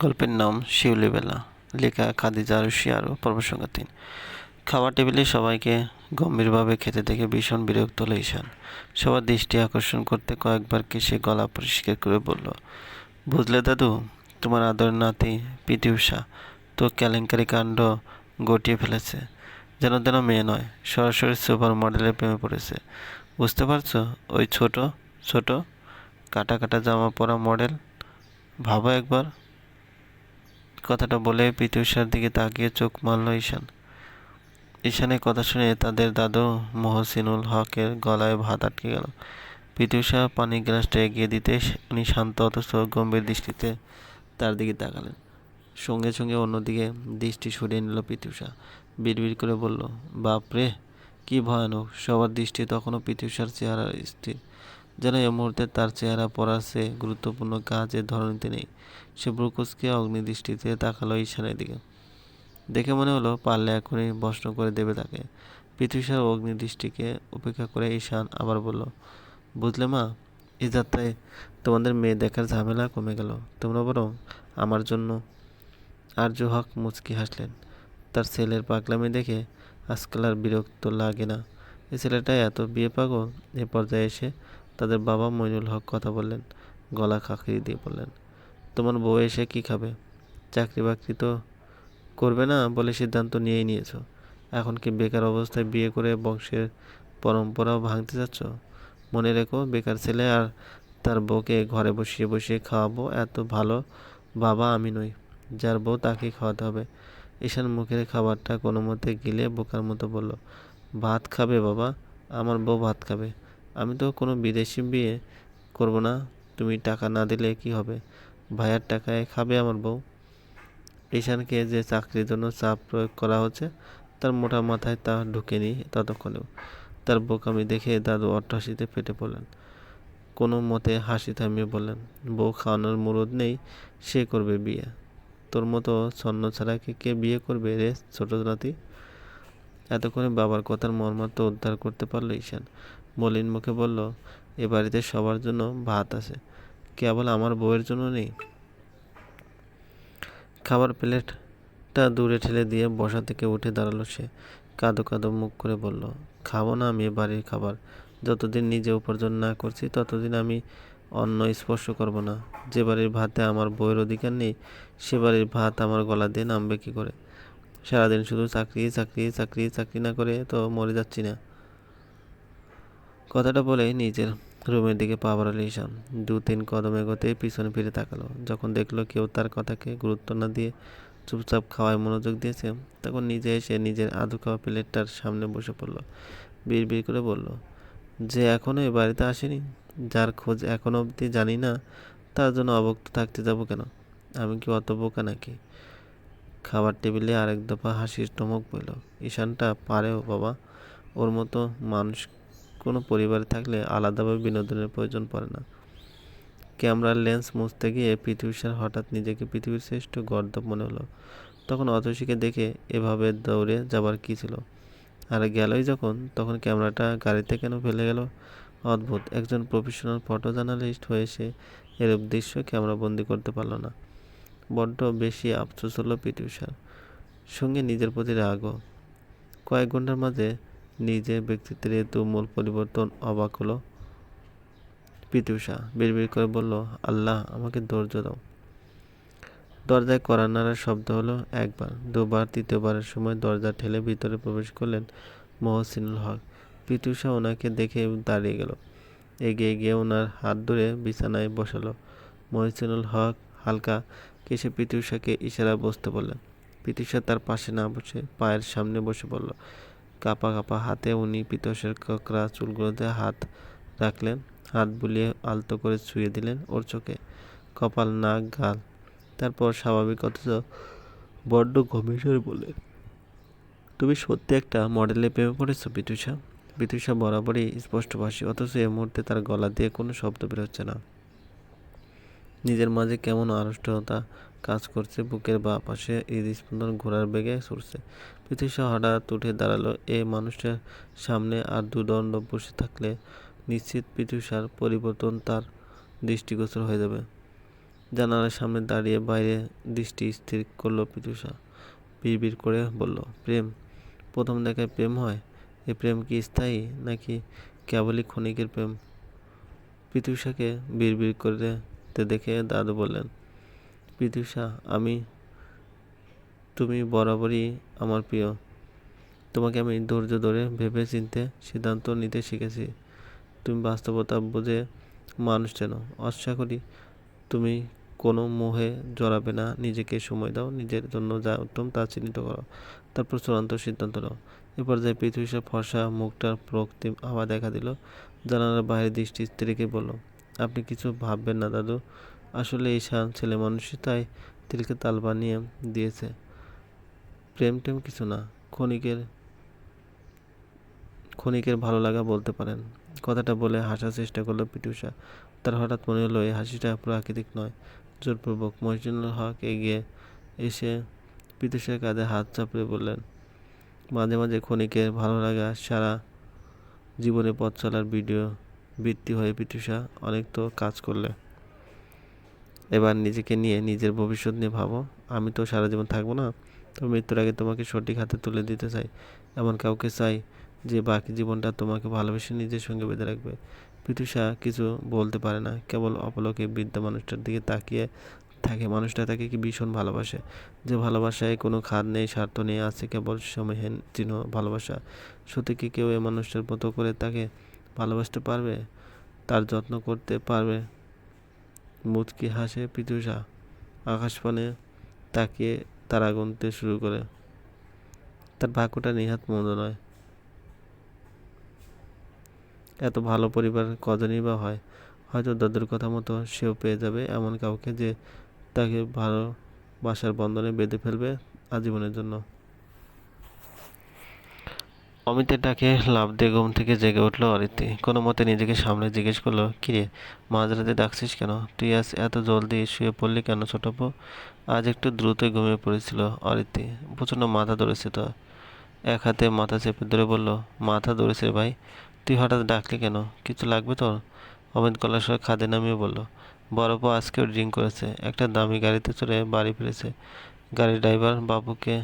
গল্পের নাম শিউলিবেলা, লেখা খাদিজা রশিয়া আরও পর্বসংখ্যা তিন। খাবার টেবিলে সবাইকে গম্ভীরভাবে খেতে দেখে ভীষণ বিরক্ত হলো ঈশান। সবার দৃষ্টি আকর্ষণ করতে কয়েকবার কেসে গলা পরিষ্কার করে বলল, বুঝলে দাদু, তোমার আদর নাতি পিটি উষা তো কেলেঙ্কারি কাণ্ড গটিয়ে ফেলেছে। যেন তেন মেয়ে নয়, সরাসরি সুপার মডেলের প্রেমে পড়েছে। বুঝতে পারছ, ওই ছোট ছোট, কাটা কাটা জামা পরা মডেল? ভাবো একবার। কথাটা বলে পিটি উষার দিকে তাকিয়ে চোখ মারল ঈশান। ঈশানের কথা শুনে তাদের দাদু মহসিনুল হকের গলায় ভাত আটকে গেল। পিটি উষা পানির গ্লাসটা এগিয়ে দিতে উনি শান্ত অথচ গম্ভীর দৃষ্টিতে তার দিকে তাকালেন। সঙ্গে সঙ্গে অন্যদিকে দৃষ্টি সরিয়ে নিল পিটি উষা বিড়বিড় করে বলল, বাপরে, কি ভয়ানক। সবার দৃষ্টি তখনও পিটি উষার চেহারার স্থির। যেন এ মুহূর্তে তার চেহারা পড়ার গুরুত্বপূর্ণ কাজের ধরনীতে নেই। সে ব্রুকুসকে অগ্নিদৃষ্টিতে তাকালো ঈশানের দিকে। দেখে মনে হলো পারলে এখনই বস্ন করে দেবে তাকে। পৃথিবীসার অগ্নিদৃষ্টিকে উপেক্ষা করে ঈশান আবার বলল, বুঝলে মা, এই যাত্রায় তোমাদের মেয়ে দেখার ঝামেলা কমে গেল। তোমরা বরং আমার জন্য আর্য হক মুচকি হাসলেন। তার ছেলের পাগলামি দেখে আজকাল আর বিরক্ত লাগে না। এই ছেলেটা এত বিয়ে পাগল, এ পর্যায়ে এসে তাদের বাবা মইনুল হক কথা বললেন, গলা খাঁকড়ি দিয়ে বললেন, তোমার বউ এসে কি খাবে? চাকরি বাকরি তো করবে না বলে সিদ্ধান্ত নিয়েই নিয়েছো। এখন কি বেকার অবস্থায় বিয়ে করে বংশের পরম্পরাও ভাঙতে যাচ্ছ মনে রেখো, বেকার ছেলে আর তার বউকে ঘরে বসিয়ে বসিয়ে খাওয়াবো, এত ভালো বাবা আমি নই। যার বউ তাকেই খাওয়াতে হবে। ঈশান মুখের খাবারটা কোনো মতে গিলে বোকার মতো বলল, ভাত খাবে বাবা? আমার বউ ভাত খাবে। আমি তো কোনো বিদেশি বিয়ে করব না। তুমি টাকা না দিলে কি হবে? ভাইয়ার টাকায় খাবে আমার বউ। ঈশানকে যে চাকরির জন্য চাপ প্রয়োগ করা হচ্ছে, তার মোটা মাথায় তা ঢুকেনি ততক্ষণেও। তার বোকামি দেখে দাদু অট্টহাসিতে ফেটে পড়লেন। কোনো মতে হাসি থামিয়ে বললেন, বউ খাওয়ানোর মুরদ নেই, সে করবে বিয়ে। তোর মতো ছন্ন ছাড়া কে কে বিয়ে করবে রে ছোট নাতি? এতক্ষণে বাবার কথার মর্মার্থ উদ্ধার করতে পারল ঈশান। মলিন মুখে বলল, এ বাড়িতে সবার জন্য ভাত আছে। কেবল আমার বউয়ের জন্য নেই? খাবার প্লেটটা দূরে ঠেলে দিয়ে বসা থেকে উঠে দাঁড়াল সে। কাঁদো কাঁদো মুখ করে বলল, খাব না আমি এ বাড়ির খাবার। যতদিন নিজে উপার্জন না করছি, ততদিন আমি অন্ন স্পর্শ করব না। যে বাড়ির ভাতে আমার বইয়ের অধিকার নেই, সে বাড়ির ভাত আমার গলা দিয়ে নামবে কী করে? সারাদিন শুধু চাকরি চাকরি চাকরি চাকরি না করে তো মরে যাচ্ছি না। কথাটা বলে নিজের রুমের দিকে পা বাড়ালো ঈশান। দু তিন কদম এগোতেই পিছনে ফিরে তাকালো। যখন দেখল কেউ তার কথাকে গুরুত্ব না দিয়ে চুপচাপ খাওয়ায় মনোযোগ দিয়েছে, তখন নিজে এসে নিজের আধু খাওয়া প্লেটটার সামনে বসে পড়ল। বিড় করে বলল, যে এখনও এ বাড়িতে আসেনি, যার খোঁজ এখনও অবধি জানি না, তার জন্য অবক্ত থাকতে যাব কেন? আমি কি অত বোকা নাকি? খাবার টেবিলে আরেক দফা হাসির টমক পড়ল ঈশানটা পারেও বাবা, ওর মতো মানুষ কোনো পরিবারে থাকলে আলাদাভাবে বিনোদনের প্রয়োজন পড়ে না। ক্যামেরার লেন্স মুছতে গিয়ে পৃথিবীর হঠাৎ নিজেকে পৃথিবীর শ্রেষ্ঠ গর্দব মনে হলো। তখন অতসীকে দেখে এভাবে দৌড়ে যাবার কী ছিল? আর গেলই যখন, তখন ক্যামেরাটা গাড়িতে কেন ফেলে গেল? অদ্ভুত, একজন প্রফেশনাল ফটো জার্নালিস্ট হয়ে সে এরূপ দৃশ্য ক্যামেরা বন্দি করতে পারল না। বড্ড বেশি আফসোস হলো পিটি সঙ্গে নিজের প্রতি রাগও। কয়েক ঘণ্টার মাঝে নিজের ব্যক্তিত্বের এ তুমুল পরিবর্তন অবাক হলো। পিটি উষা বিড়বিড় করে বলল, আল্লাহ, আমাকে ধৈর্য দাও। দরজায় কড়া শব্দ হলো একবার। দুবার তৃতীয়বারের সময় দরজা ঠেলে ভিতরে প্রবেশ করলেন মহসিনুল হক। পিতুষা ওনাকে দেখে দাঁড়িয়ে গেল। এগিয়ে গিয়ে ওনার হাত ধরে বিছানায় বসালো। মহসিনুল হক হালকা কেসে পিতুষাকে ইশারা বসতে বললেন। পিতুষা তার পাশে না বসে পায়ের সামনে বসে পড়ল। কাপা কাপা হাতে উনি পিতসের ককরা চুলগুলোতে হাত রাখলেন। হাত বুলিয়ে আলতো করে ছুঁয়ে দিলেন ওর চোখে। কপাল, নাক, গাল। তারপর স্বাভাবিক অথচ বড্ড গভীর বলে তুমি সত্যি একটা মডেলে প্রেমে পড়েছো, বিতুষা? বিতুষা বরাবরই স্পষ্টভাষী, অথচ এ মুহূর্তে তার গলা দিয়ে কোনো শব্দ বেরোচ্ছে না। নিজের মাঝে কেমন আড়ষ্টতা কাজ করছে, বুকের বা পাশে হৃদস্পন্দন ঘোড়ার বেগে ছুটছে পৃথিবী হঠাৎ উঠে দাঁড়াল। এ মানুষটার সামনে আর দুদণ্ড বসে থাকলে নিশ্চিত পৃথিবীর পরিবর্তন তার দৃষ্টিগোচর হয়ে যাবে। জানালার সামনে দাঁড়িয়ে বাইরে দৃষ্টি স্থির করল পিতুষা বিড়বিড় করে বলল, প্রেম, প্রথম দেখায় প্রেম হয়? এ প্রেম কি স্থায়ী নাকি কেবলই ক্ষণিকের প্রেম? পিতুষাকে বিড়বিড় করতে দেখে দাদু বললেন পিতুষা আমি, তুমি বরাবরই আমার প্রিয়। তোমাকে আমি ধৈর্য ধরে ভেবে চিনতে সিদ্ধান্ত নিতে শিখেছি। তুমি বাস্তবতা বুঝে মানুষ যেন। আশা করি তুমি কোনো মোহে জড়াবে না। নিজেকে সময় দাও, নিজের জন্য যা উত্তম তা চিহ্নিত করো। তারপর চূড়ান্ত সিদ্ধান্ত নাও। এ পর্যায়ে পৃথিবীর ফর্সা মুখটার প্রকৃতি আবার দেখা দিল। জানালার বাইরে দৃষ্টি স্ত্রীকে বলল, আপনি কিছু ভাববেন না দাদু। আসলে এই ছেলে মানুষই তাই তিলকে তাল বানিয়ে দিয়েছে। প্রেম টেম কিছু না, ক্ষণিকের ক্ষণিকের ভালো লাগা বলতে পারেন। কথাটা বলে হাসার চেষ্টা করল পিটুষা তার হঠাৎ মনে হলো এই হাসিটা প্রাকৃতিক নয়, জোরপূর্বক মহিজুল হক এগিয়ে এসে পিতুষের কাঁধে হাত চাপড়ে বললেন, মাঝে মাঝে ক্ষণিকের ভালো লাগা সারা জীবনে পথ চলার ভিডিও বৃত্তি হয়ে পিতুষা অনেক তো কাজ করলে। এবার নিজেকে নিয়ে নিজের ভবিষ্যৎ নিয়ে ভাবো। আমি তো সারা জীবন থাকব না, তো মৃত্যুর আগে তোমাকে সঠিক হাতে তুলে দিতে চাই। এমন কাউকে চাই যে বাকি জীবনটা তোমাকে ভালোবেসে নিজের সঙ্গে বেঁধে রাখবে। পিতুষা কিছু বলতে পারে না, কেবল অপলকে বৃদ্ধ মানুষটার দিকে তাকিয়ে থাকে। মানুষটা তাকে কি ভীষণ ভালোবাসে? যে ভালোবাসায় কোনো খাদ নেই, স্বার্থ নেই, আছে কেবল সময়হীন চিহ্ন ভালোবাসা। সত্যি কি কেউ এ মানুষটার মতো করে তাকে ভালোবাসতে পারবে? তার যত্ন করতে পারবে? মুচকি হাসে পিতুষা। আকাশপানে তাকিয়ে তারা গুনতে শুরু করে। তার ভাগ্যটা নিহাত মন্দ নয়। এত ভালো পরিবার কজনই বা হয়? হয়তো দাদুর কথা মতো সেও পেয়ে যাবে এমন কাউকে যে তাকে ভালোবাসার বন্ধনে বেঁধে ফেলবে আজীবনের জন্য। অমিতের ডাকে, লাভ দিয়ে ঘুম থেকে জেগে উঠল অরিত্রি। কোনো মতে নিজেকে সামনে জিজ্ঞেস করল, কিরে, মাঝরাতে ডাকছিস কেন? তুই আজ এত জলদি শুয়ে পড়লি কেন ছোটপু আজ একটু দ্রুতই ঘুমিয়ে পড়েছিল অরিত্রি। প্রচণ্ড মাথা ধরেছে তো। এক হাতে মাথা চেপে ধরে বলল, মাথা ধরেছে ভাই, তুই হঠাৎ ডাকলি কেন? কিছু লাগবে তোর? অমিত গলার স্বরে খাদে নামিয়ে বলল বড়পু আজকেও ড্রিঙ্ক করেছে, একটা দামি গাড়িতে চড়ে বাড়ি ফিরেছে। গাড়ির ড্রাইভার বাবুকে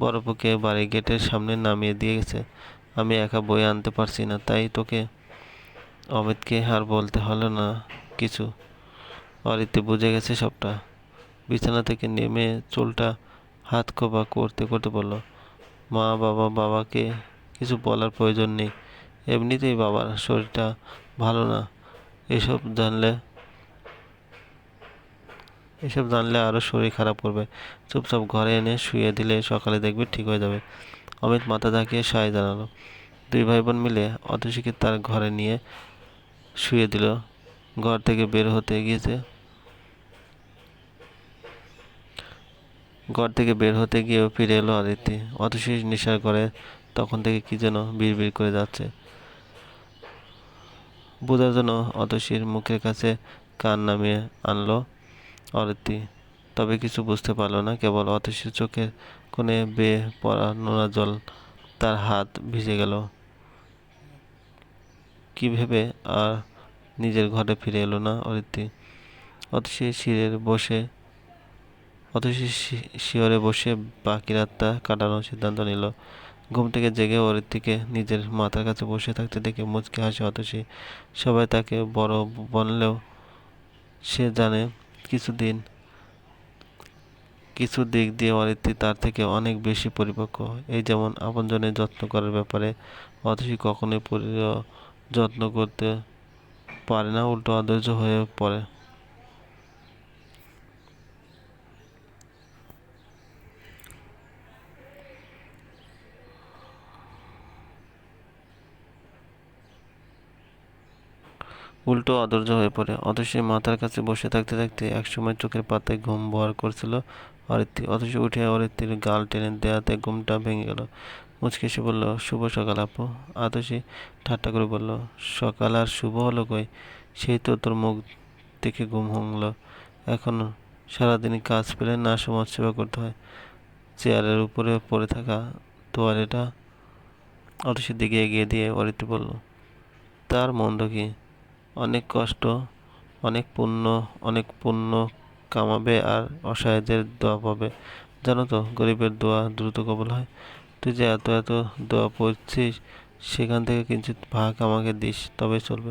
বড়পুকে বাড়ি গেটের সামনে নামিয়ে দিয়ে গেছে। আমি একা বই আনতে পারছি না, তাই তোকে অমিতকে আর বলতে হলো না কিছু। অরিতে বুঝে গেছে সবটা। বিছানা থেকে নেমে চুলটা হাত খোপা করতে করতে বলল, মা, বাবা, বাবাকে কিছু বলার প্রয়োজন নেই। এমনিতেই বাবার শরীরটা ভালো না। এসব জানলে এসব জানলে আরও শরীর খারাপ করবে। চুপচাপ ঘরে এনে শুয়ে দিলে সকালে দেখবে ঠিক হয়ে যাবে। অমিত মাথা ঝাঁকিয়ে সায় জানালো। দুই ভাই বোন মিলে অতসীকে তার ঘরে নিয়ে শুয়ে দিল। ঘর থেকে বের হতে গিয়েছে। ঘর থেকে বের হতে গিয়েও ফিরে এলো আদিত্যি। অতসী নেশার করে তখন থেকে কি যেন বিড় করে যাচ্ছে। বোঝার জন্য অতসীর মুখের কাছে কান নামিয়ে আনলো। অরিত্রি তবে কিছু বুঝতে পারল না। কেবল অতসীর চোখের কোণে বেয়ে পড়া নোনা জল তার হাত ভিজে গেল। কি ভেবে আর নিজের ঘরে ফিরে এলো না অরিত্রি অতসী শিরের বসে অতসী শিয়রে বসে বাকি রাতটা কাটানোর সিদ্ধান্ত নিল। ঘুম থেকে জেগে অরিত্রিকে নিজের মাথার কাছে বসে থাকতে দেখে মুচকে হাসে অতসী সবাই তাকে বড় বললেও সে জানে কিছুদিন, কিছু দিক দিয়ে অরিত্রি তার থেকে অনেক বেশি পরিপক্ক। এই যেমন আপনজনের যত্ন করার ব্যাপারে অতসী কখনোই যত্ন করতে পারে না, উল্টো আদর্য হয়ে পড়ে। উল্টো অধৈর্য হয়ে পড়ে। অথচ মাথার কাছে বসে থাকতে থাকতে একসময় চোখের পাতায় ঘুম বহার করছিল অরিত্রি। অথচ উঠে অরিত্রির গাল টেনে দেয়াতে ঘুমটা ভেঙে গেল। মুচকে এসে বলল, শুভ সকাল আপু। আতসী ঠাট্টা করে বলল, সকাল আর শুভ হলো কই? সেই তো তোর মুখ দেখে ঘুম ভাঙলো। এখন সারাদিন কাজ পেলে না সমাজ সেবা করতে হয়। চেয়ারের উপরে পড়ে থাকা তোয়ালেটা। অতসীর দিকে এগিয়ে দিয়ে অরিত্রি বলল, তার মন্দ কি? অনেক কষ্ট, অনেক পুণ্য অনেক পুণ্য কামাবে আর অসহায়দের দোয়া পাবে। জানো তো, গরিবের দোয়া দ্রুত কবল হয়। তুই যে এত এত দোয়া পড়ছিস, সেখান থেকে কিঞ্চিত ভাগ আমাকে দিস তবে চলবে।